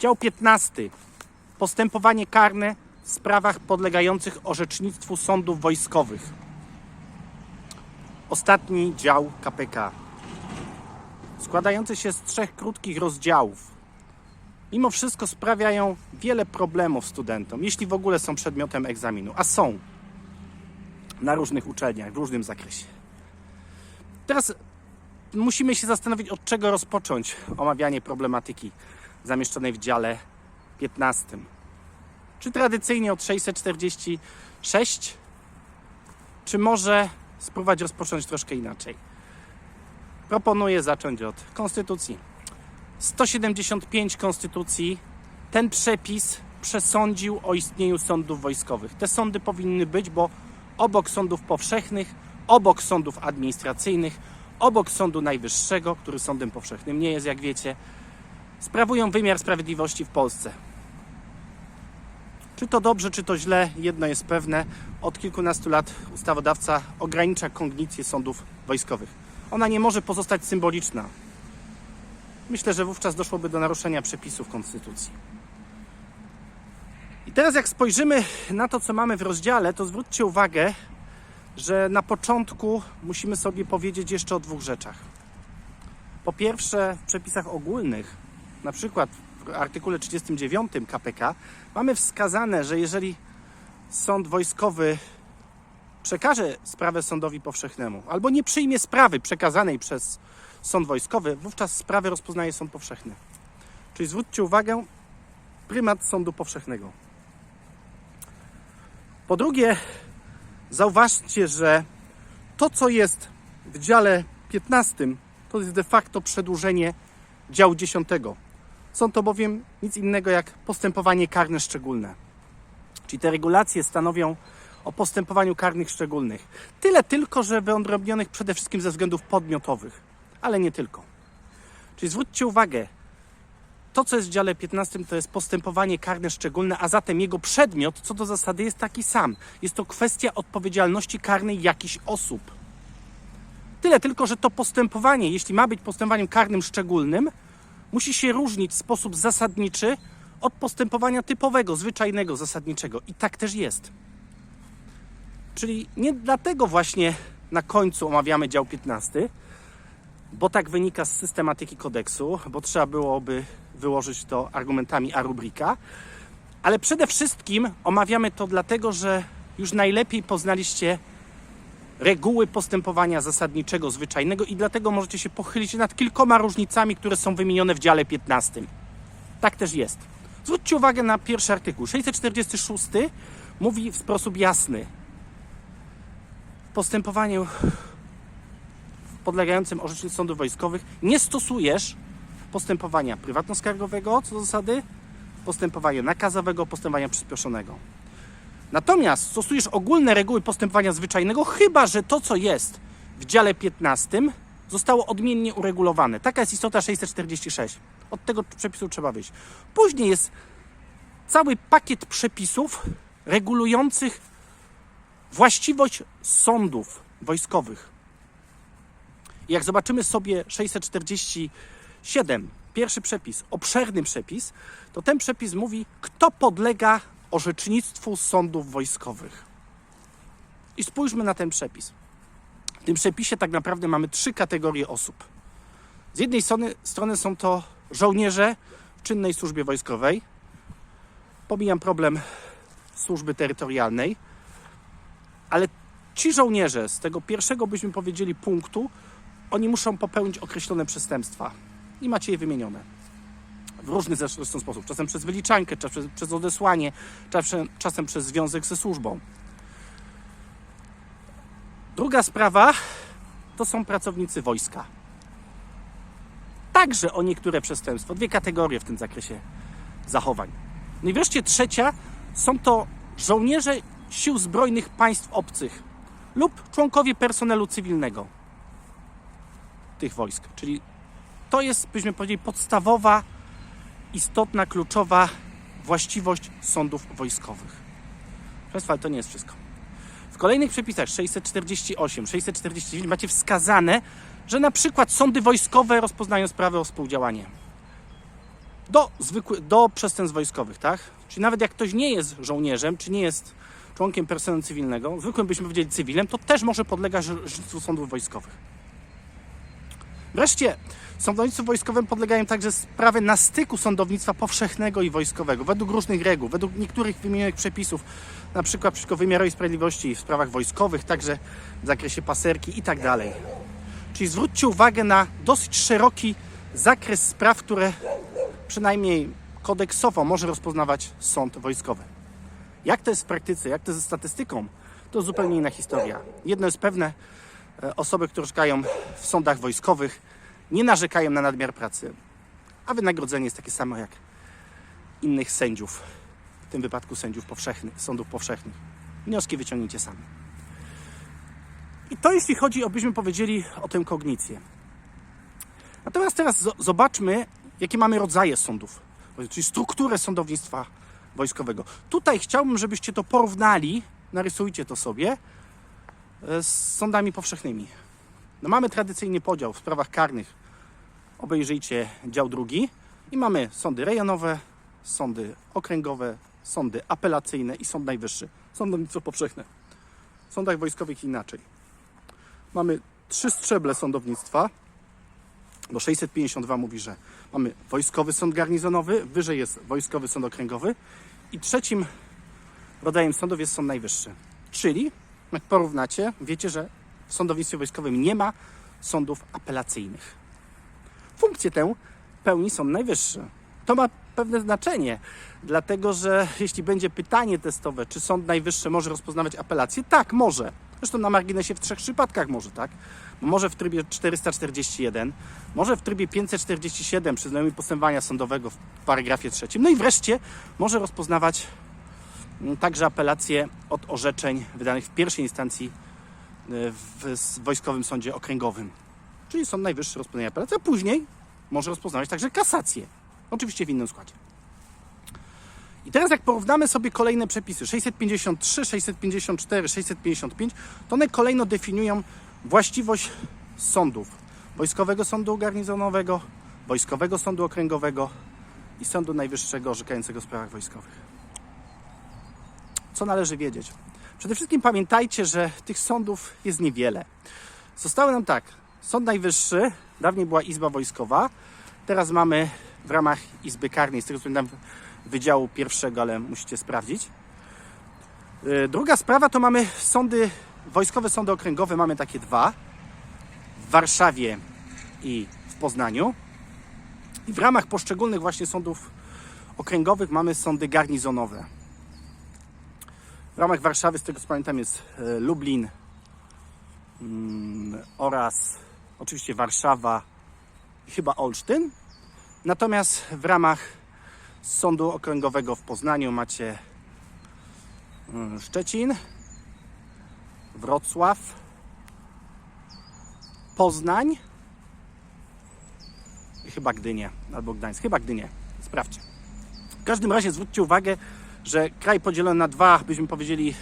Dział 15. Postępowanie karne w sprawach podlegających orzecznictwu sądów wojskowych. Ostatni dział KPK. Składający się z trzech krótkich rozdziałów. Mimo wszystko sprawiają wiele problemów studentom, jeśli w ogóle są przedmiotem egzaminu, a są na różnych uczelniach, w różnym zakresie. Teraz musimy się zastanowić, od czego rozpocząć omawianie problematyki zamieszczonej w dziale 15. Czy tradycyjnie od 646, czy może spróbować rozpocząć troszkę inaczej? Proponuję zacząć od Konstytucji. 175 Konstytucji ten przepis przesądził o istnieniu sądów wojskowych. Te sądy powinny być, bo obok sądów powszechnych, obok sądów administracyjnych, obok Sądu Najwyższego, który sądem powszechnym nie jest, jak wiecie, sprawują wymiar sprawiedliwości w Polsce. Czy to dobrze, czy to źle, jedno jest pewne. Od kilkunastu lat ustawodawca ogranicza kognicję sądów wojskowych. Ona nie może pozostać symboliczna. Myślę, że wówczas doszłoby do naruszenia przepisów Konstytucji. I teraz, jak spojrzymy na to, co mamy w rozdziale, to zwróćcie uwagę, że na początku musimy sobie powiedzieć jeszcze o dwóch rzeczach. Po pierwsze, w przepisach ogólnych, na przykład w artykule 39 KPK, mamy wskazane, że jeżeli sąd wojskowy przekaże sprawę sądowi powszechnemu albo nie przyjmie sprawy przekazanej przez sąd wojskowy, wówczas sprawę rozpoznaje sąd powszechny. Czyli zwróćcie uwagę, prymat sądu powszechnego. Po drugie, zauważcie, że to, co jest w dziale 15, to jest de facto przedłużenie działu 10. Są to bowiem nic innego jak postępowanie karne szczególne. Czyli te regulacje stanowią o postępowaniu karnych szczególnych. Tyle tylko, że wyodrębnionych przede wszystkim ze względów podmiotowych, ale nie tylko. Czyli zwróćcie uwagę, to, co jest w dziale 15, to jest postępowanie karne szczególne, a zatem jego przedmiot co do zasady jest taki sam. Jest to kwestia odpowiedzialności karnej jakichś osób. Tyle tylko, że to postępowanie, jeśli ma być postępowaniem karnym szczególnym, musi się różnić w sposób zasadniczy od postępowania typowego, zwyczajnego, zasadniczego. I tak też jest. Czyli nie dlatego właśnie na końcu omawiamy dział 15, bo tak wynika z systematyki kodeksu, bo trzeba byłoby wyłożyć to argumentami a rubrika, ale przede wszystkim omawiamy to dlatego, że już najlepiej poznaliście reguły postępowania zasadniczego, zwyczajnego i dlatego możecie się pochylić nad kilkoma różnicami, które są wymienione w dziale 15. Tak też jest. Zwróćcie uwagę na pierwszy artykuł. 646 mówi w sposób jasny. W postępowaniu podlegającym orzecznictwu sądów wojskowych nie stosujesz postępowania prywatno-skargowego co do zasady, postępowania nakazowego, postępowania przyspieszonego. Natomiast stosujesz ogólne reguły postępowania zwyczajnego, chyba że to, co jest w dziale 15, zostało odmiennie uregulowane. Taka jest istota 646. Od tego przepisu trzeba wyjść. Później jest cały pakiet przepisów regulujących właściwość sądów wojskowych. Jak zobaczymy sobie 647, pierwszy przepis, obszerny przepis, to ten przepis mówi, kto podlega orzecznictwu sądów wojskowych. I spójrzmy na ten przepis. W tym przepisie tak naprawdę mamy trzy kategorie osób. Z jednej strony, są to żołnierze w czynnej służbie wojskowej. Pomijam problem służby terytorialnej, ale ci żołnierze z tego pierwszego, byśmy powiedzieli, punktu, oni muszą popełnić określone przestępstwa. I macie je wymienione. W różny zresztą sposób. Czasem przez wyliczankę, czasem przez, przez odesłanie, czasem, czasem przez związek ze służbą. Druga sprawa to są pracownicy wojska. Także o niektóre przestępstwa. Dwie kategorie w tym zakresie zachowań. No i wreszcie trzecia są to żołnierze sił zbrojnych państw obcych lub członkowie personelu cywilnego tych wojsk. Czyli to jest, byśmy powiedzieli, podstawowa, istotna, kluczowa właściwość sądów wojskowych. Proszę Państwa, ale to nie jest wszystko. W kolejnych przepisach 648, 649 macie wskazane, że na przykład sądy wojskowe rozpoznają sprawy o współdziałanie. do, zwykły, do przestępstw wojskowych, tak? Czyli nawet jak ktoś nie jest żołnierzem, czy nie jest członkiem personelu cywilnego, zwykłym byśmy powiedzieli cywilem, to też może podlegać sądów wojskowych. Wreszcie sądownictwu wojskowym podlegają także sprawy na styku sądownictwa powszechnego i wojskowego, według różnych reguł, według niektórych wymienionych przepisów, na przykład przeciwko wymiarowi sprawiedliwości w sprawach wojskowych, także w zakresie paserki i tak dalej. Czyli zwróćcie uwagę na dosyć szeroki zakres spraw, które przynajmniej kodeksowo może rozpoznawać sąd wojskowy. Jak to jest w praktyce, jak to jest ze statystyką, to zupełnie inna historia. Jedno jest pewne, osoby, które szkają w sądach wojskowych, nie narzekają na nadmiar pracy, a wynagrodzenie jest takie samo jak innych sędziów, w tym wypadku sędziów powszechnych, sądów powszechnych. Wnioski wyciągnijcie sami. I to jeśli chodzi, abyśmy powiedzieli o tę kognicję. Natomiast teraz zo- zobaczmy, jakie mamy rodzaje sądów, czyli strukturę sądownictwa wojskowego. Tutaj chciałbym, żebyście to porównali, narysujcie to sobie, e, z sądami powszechnymi. No mamy tradycyjny podział w sprawach karnych. Obejrzyjcie dział drugi i mamy sądy rejonowe, sądy okręgowe, sądy apelacyjne i sąd najwyższy. Sądownictwo powszechne. W sądach wojskowych inaczej. Mamy trzy szczeble sądownictwa, bo 652 mówi, że mamy wojskowy sąd garnizonowy, wyżej jest wojskowy sąd okręgowy i trzecim rodzajem sądów jest sąd najwyższy. Czyli, jak porównacie, wiecie, że w sądownictwie wojskowym nie ma sądów apelacyjnych. Funkcję tę pełni Sąd Najwyższy. To ma pewne znaczenie, dlatego że jeśli będzie pytanie testowe, czy Sąd Najwyższy może rozpoznawać apelację, tak, może. Zresztą na marginesie w trzech przypadkach może, tak? Może w trybie 441, może w trybie 547 przy znajomym postępowania sądowego w paragrafie trzecim. No i wreszcie może rozpoznawać także apelacje od orzeczeń wydanych w pierwszej instancji y, w Wojskowym Sądzie Okręgowym. Czyli Sąd Najwyższy rozpoznaje apelację, a później może rozpoznawać także kasację. Oczywiście w innym składzie. I teraz jak porównamy sobie kolejne przepisy 653, 654, 655, to one kolejno definiują właściwość sądów. Wojskowego Sądu Garnizonowego, Wojskowego Sądu Okręgowego i Sądu Najwyższego orzekającego w sprawach wojskowych. Co należy wiedzieć? Przede wszystkim pamiętajcie, że tych sądów jest niewiele. Zostały nam tak, Sąd Najwyższy, dawniej była Izba Wojskowa, teraz mamy w ramach Izby Karnej, z tego co pamiętam, Wydziału Pierwszego, ale musicie sprawdzić. Yy, Druga sprawa to mamy sądy, wojskowe sądy okręgowe, mamy takie dwa, w Warszawie i w Poznaniu. I w ramach poszczególnych właśnie sądów okręgowych mamy sądy garnizonowe. Ramach Warszawy, z tego co pamiętam, jest e, Lublin mm, oraz oczywiście Warszawa i chyba Olsztyn. Natomiast w ramach Sądu Okręgowego w Poznaniu macie mm, Szczecin, Wrocław, Poznań i chyba Gdynię albo Gdańsk. Chyba Gdynię. Sprawdźcie. W każdym razie zwróćcie uwagę, że kraj podzielony na dwa, byśmy powiedzieli,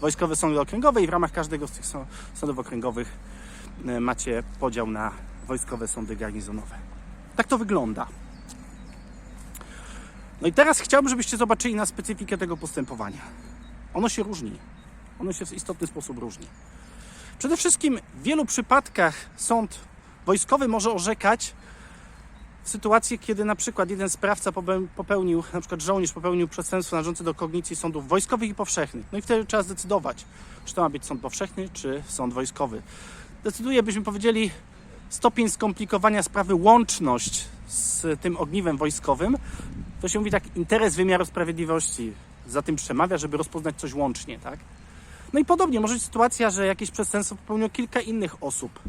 wojskowe sądy okręgowe i w ramach każdego z tych są- sądów okręgowych e, macie podział na wojskowe sądy garnizonowe. Tak to wygląda. No i teraz chciałbym, żebyście zobaczyli na specyfikę tego postępowania. Ono się różni. Ono się w istotny sposób różni. Przede wszystkim w wielu przypadkach sąd wojskowy może orzekać w kiedy na przykład jeden sprawca popeł- popełnił, na przykład żołnierz popełnił przestępstwo należące do kognicji sądów wojskowych i powszechnych. No i wtedy trzeba zdecydować, czy to ma być sąd powszechny, czy sąd wojskowy. Decyduje, byśmy powiedzieli, stopień skomplikowania sprawy, łączność z tym ogniwem wojskowym. To się mówi tak, interes wymiaru sprawiedliwości za tym przemawia, żeby rozpoznać coś łącznie, tak? No i podobnie może być sytuacja, że jakieś przestępstwo popełniło kilka innych osób,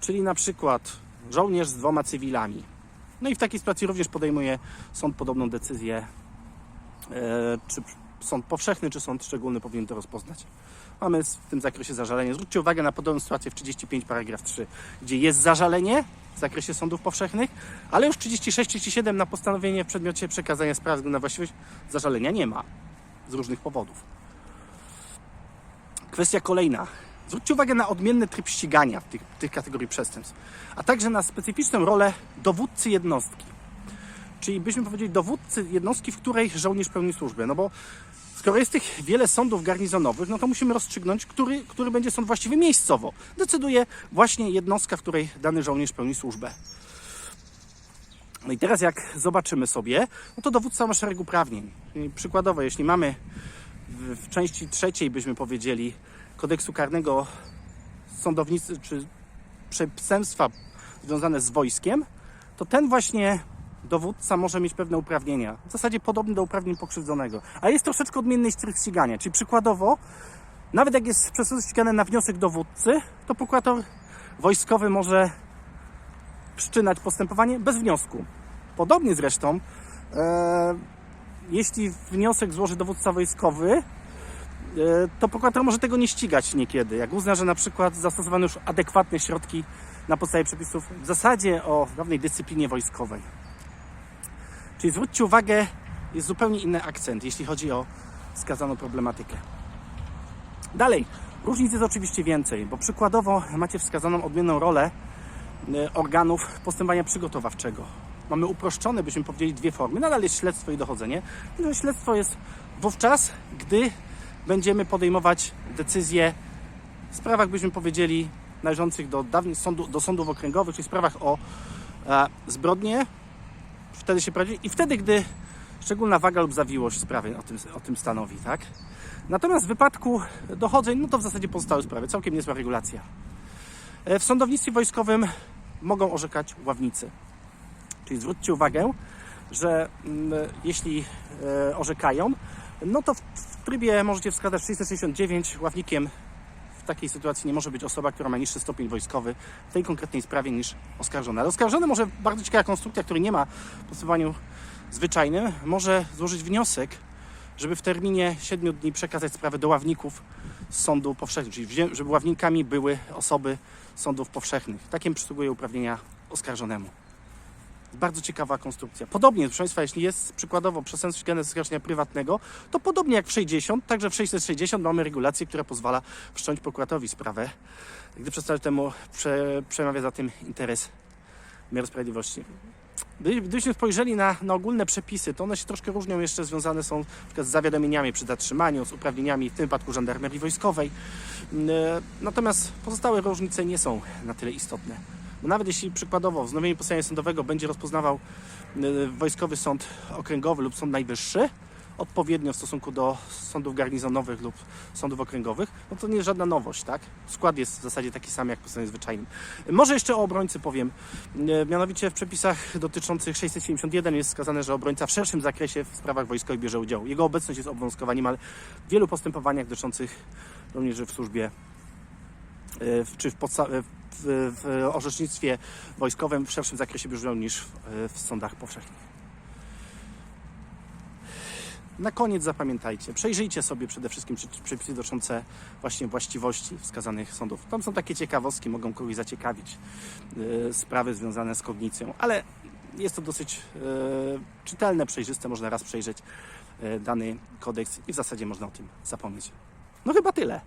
czyli na przykład żołnierz z dwoma cywilami. No i w takiej sytuacji również podejmuje sąd podobną decyzję, e, czy sąd powszechny, czy sąd szczególny powinien to rozpoznać. Mamy w tym zakresie zażalenie. Zwróćcie uwagę na podobną sytuację w 35 paragraf 3, gdzie jest zażalenie w zakresie sądów powszechnych, ale już 36-37 na postanowienie w przedmiocie przekazania sprawy na właściwość zażalenia nie ma z różnych powodów. Kwestia kolejna. Zwróćcie uwagę na odmienny tryb ścigania w tych, tych kategorii przestępstw, a także na specyficzną rolę dowódcy jednostki. czyli byśmy powiedzieli dowódcy jednostki, w której żołnierz pełni służbę. No bo skoro jest tych wiele sądów garnizonowych, no to musimy rozstrzygnąć, który, który będzie sąd właściwy miejscowo. Decyduje właśnie jednostka, w której dany żołnierz pełni służbę. No i teraz jak zobaczymy sobie, no to dowódca ma szereg uprawnień. Przykładowo, jeśli mamy w części trzeciej, byśmy powiedzieli, kodeksu karnego sądownicy czy przestępstwa związane z wojskiem, to ten właśnie dowódca może mieć pewne uprawnienia. W zasadzie podobne do uprawnień pokrzywdzonego. A jest troszeczkę odmienny styl ścigania. Czyli przykładowo, nawet jak jest przestępstwo ścigane na wniosek dowódcy, to prokurator wojskowy może wszczynać postępowanie bez wniosku. Podobnie zresztą, e, jeśli wniosek złoży dowódca wojskowy, to prokurator może tego nie ścigać niekiedy. Jak uzna, że na przykład zastosowano już adekwatne środki na podstawie przepisów w zasadzie o dawnej dyscyplinie wojskowej. Czyli zwróćcie uwagę, jest zupełnie inny akcent, jeśli chodzi o wskazaną problematykę. Dalej, różnic jest oczywiście więcej, bo przykładowo macie wskazaną odmienną rolę e, organów postępowania przygotowawczego. Mamy uproszczone, byśmy powiedzieli, dwie formy. Nadal jest śledztwo i dochodzenie. Śledztwo jest wówczas, gdy będziemy podejmować decyzje w sprawach, byśmy powiedzieli, należących do dawnych sądu, do sądów okręgowych, czyli sprawach o e, zbrodnie. Wtedy się prowadzi i wtedy, gdy szczególna waga lub zawiłość sprawy o tym, o tym stanowi, tak? Natomiast w wypadku dochodzeń, no to w zasadzie pozostałe sprawy, całkiem niezła regulacja. E, W sądownictwie wojskowym mogą orzekać ławnicy. Czyli zwróćcie uwagę, że mm, jeśli e, orzekają, no to w, trybie możecie wskazać 669 ławnikiem w takiej sytuacji nie może być osoba, która ma niższy stopień wojskowy w tej konkretnej sprawie niż oskarżony. Ale oskarżony może, bardzo ciekawa konstrukcja, który nie ma w postępowaniu zwyczajnym, może złożyć wniosek, żeby w terminie 7 dni przekazać sprawę do ławników z sądu powszechnego, czyli żeby ławnikami były osoby sądów powszechnych. Takim przysługuje uprawnienia oskarżonemu. Bardzo ciekawa konstrukcja. Podobnie, proszę Państwa, jeśli jest przykładowo przestępstwo ścigane z oskarżenia prywatnego, to podobnie jak w 60, także w 660 mamy regulację, która pozwala wszcząć prokuratorowi sprawę, gdy przedstawiciel temu prze, przemawia za tym interes wymiaru sprawiedliwości. Gdy- Gdybyśmy spojrzeli na, na ogólne przepisy, to one się troszkę różnią, jeszcze związane są z zawiadomieniami przy zatrzymaniu, z uprawnieniami w tym wypadku żandarmerii wojskowej. E, Natomiast pozostałe różnice nie są na tyle istotne. Bo nawet jeśli przykładowo wznowienie postępowania sądowego będzie rozpoznawał y, Wojskowy Sąd Okręgowy lub Sąd Najwyższy, odpowiednio w stosunku do sądów garnizonowych lub sądów okręgowych, no to nie jest żadna nowość, tak? Skład jest w zasadzie taki sam jak w postępowaniu zwyczajnym. Może jeszcze o obrońcy powiem. Y, Mianowicie w przepisach dotyczących 671 jest wskazane, że obrońca w szerszym zakresie w sprawach wojskowych bierze udział. Jego obecność jest obowiązkowaniem, ale w wielu postępowaniach dotyczących żołnierzy w służbie y, czy w, podsta- w, w, orzecznictwie wojskowym w szerszym zakresie udział niż w, sądach powszechnych. Na koniec zapamiętajcie, przejrzyjcie sobie przede wszystkim przepisy dotyczące właśnie właściwości wskazanych sądów. Tam są takie ciekawostki, mogą kogoś zaciekawić, yy, sprawy związane z kognicją, ale jest to dosyć yy, czytelne, przejrzyste, można raz przejrzeć yy, dany kodeks i w zasadzie można o tym zapomnieć. No chyba tyle.